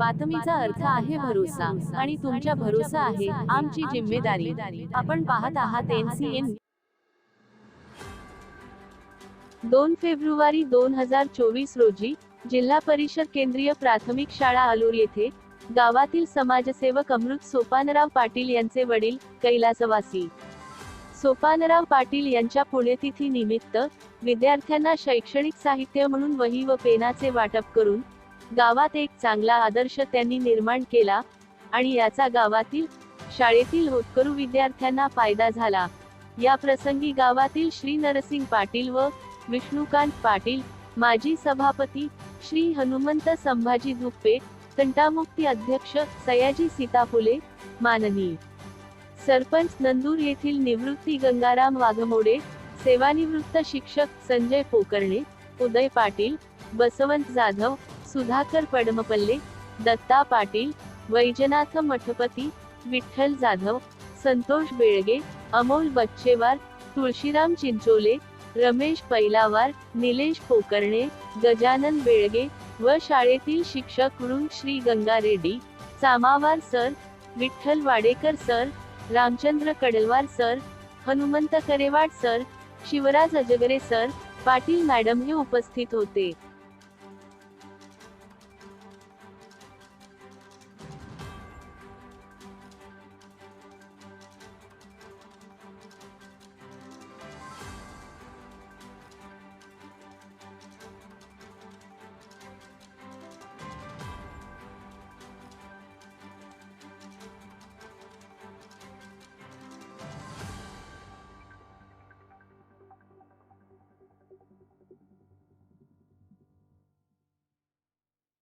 बातमीचा अर्थ आहे भरोसा आणि तुमच्या भरोसा आहे. आमची जिम्मेदारी. आपण पाहत आहात एनसीएन दोन फेब्रुवारी दोन हजार चोवीस रोजी जिल्हा परिषद केंद्रीय प्राथमिक शाळा अलूर येथे गावातील समाजसेवक अमृत सोपानराव पाटील यांचे वडील कैलासवासी सोपानराव पाटील यांच्या पुण्यतिथी निमित्त विद्यार्थ्यांना शैक्षणिक साहित्य म्हणून वही व पेनाचे वाटप करून गावात एक चांगला आदर्श त्यांनी निर्माण केला आणि याचा गावातील शाळेतील होतकरू विद्यार्थ्यांना फायदा झाला. या प्रसंगी गावातील श्री नरसिंग पाटील व विष्णुकांत पाटील माजी सभापती श्री हनुमंत संभाजी धुप्पे तंटामुक्ती अध्यक्ष सयाजी सीताफुले माननीय सरपंच नंदूर येथील निवृत्ती गंगाराम वाघमोडे सेवानिवृत्त शिक्षक संजय पोकर्णे उदय पाटील बसवंत जाधव सुधाकर पडमपल्ले दत्ता पाटील वैजनाथ मठपती विठ्ठल जाधव संतोष बेळगे अमोल बच्चेवार तुळशीराम चिंचोले रमेश पैलावार निलेश पोकर्णे गजानन बेळगे व शाळेतील शिक्षक वृंद Shri Ganga Reddy Chamawar sir Vitthal Wadekar sir Ramchandra Kadalwar sir Hanumant Karewad sir Shivraj Ajgare sir Patil madam हे उपस्थित होते.